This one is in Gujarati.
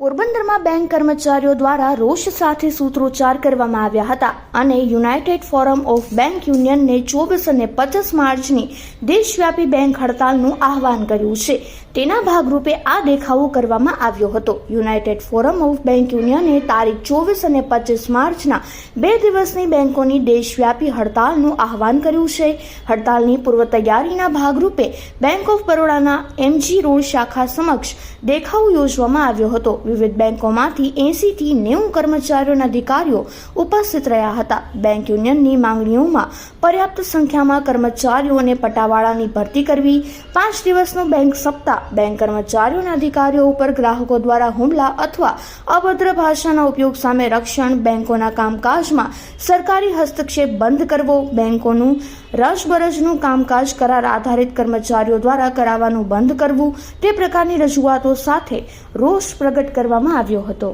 પોરબંદરમાં બેંક કર્મચારીઓ દ્વારા રોષ સાથે સૂત્રોચ્ચાર કરવામાં આવ્યા હતા અને યુનાઇટેડ ફોરમ ઓફ બેંક યુનિયનને ચોવીસ અને પચીસ માર્ચની દેશવ્યાપી બેંક હડતાલનું આહવાન કર્યું છે. તેના ભાગરૂપે આ દેખાવો કરવામાં આવ્યો હતો. યુનાઇટેડ ફોરમ ઓફ બેંક યુનિયને તારીખ ચોવીસ અને પચીસ માર્ચના બે દિવસની બેંકોની દેશવ્યાપી હડતાલનું આહવાન કર્યું છે. હડતાલની પૂર્વ તૈયારીના ભાગરૂપે બેંક ઓફ બરોડાના એમજી રોડ શાખા સમક્ષ દેખાવ યોજવામાં આવ્યો હતો. વિવિધ બેંકોમાંથી એસીથી નેવું કર્મચારીઓના અધિકારીઓ ઉપસ્થિત રહ્યા હતા. બેંક યુનિયનની માંગણીઓમાં પર્યાપ્ત સંખ્યામાં કર્મચારીઓને પટાવાળાની ભરતી કરવી, પાંચ દિવસનો બેંક સપ્તાહ, બેંક કર્મચારીઓના અધિકારીઓ ઉપર ગ્રાહકો દ્વારા હુમલા અથવા અભદ્ર ભાષાના ઉપયોગ સામે રક્ષણ, બેંકોના કામકાજમાં સરકારી હસ્તક્ષેપ બંધ કરવો, બેંકોનું રસબરજનું કામકાજ કરાર આધારિત કર્મચારીઓ દ્વારા કરાવવાનું બંધ કરવું, તે પ્રકારની રજૂઆતો સાથે રોષ પ્રગટ કરવામાં આવ્યો હતો.